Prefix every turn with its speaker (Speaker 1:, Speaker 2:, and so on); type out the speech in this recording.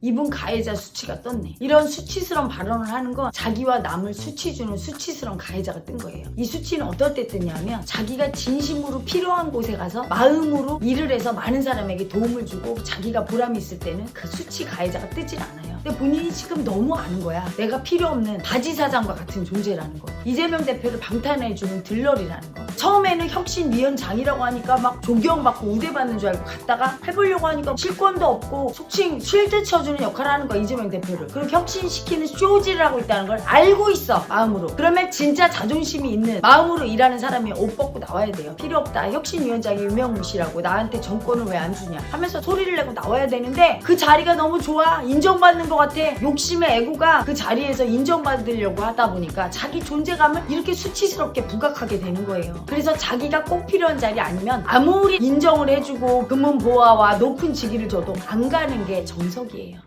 Speaker 1: 이분 가해자 수치가 떴네. 이런 수치스러운 발언을 하는 건 자기와 남을 수치 주는 수치스러운 가해자가 뜬 거예요. 이 수치는 어떨 때 뜨냐면 자기가 진심으로 필요한 곳에 가서 마음으로 일을 해서 많은 사람에게 도움을 주고 자기가 보람이 있을 때는 그 수치 가해자가 뜨질 않아요. 근데 본인이 지금 너무 아는 거야. 내가 필요 없는 바지 사장과 같은 존재라는 거. 이재명 대표를 방탄해주는 들러리라는 거. 처음에는 혁신위원장이라고 하니까 막 존경받고 우대받는 줄 알고 갔다가 해보려고 하니까 실권도 없고 속칭 쉴드 쳐주는 역할을 하는 거야 이재명 대표를 그리고 혁신시키는 쇼지를 하고 있다는 걸 알고 있어 마음으로 그러면 진짜 자존심이 있는 마음으로 일하는 사람이 옷 벗고 나와야 돼요 필요 없다 혁신위원장이 유명무시라고 나한테 정권을 왜 안 주냐 하면서 소리를 내고 나와야 되는데 그 자리가 너무 좋아 인정받는 것 같아. 욕심의 애고가 그 자리에서 인정받으려고 하다 보니까 자기 존재감을 이렇게 수치스럽게 부각하게 되는 거예요. 그래서 자기가 꼭 필요한 자리 아니면 아무리 인정을 해주고 금은 보화와 높은 직위를 줘도 안 가는 게 정석이에요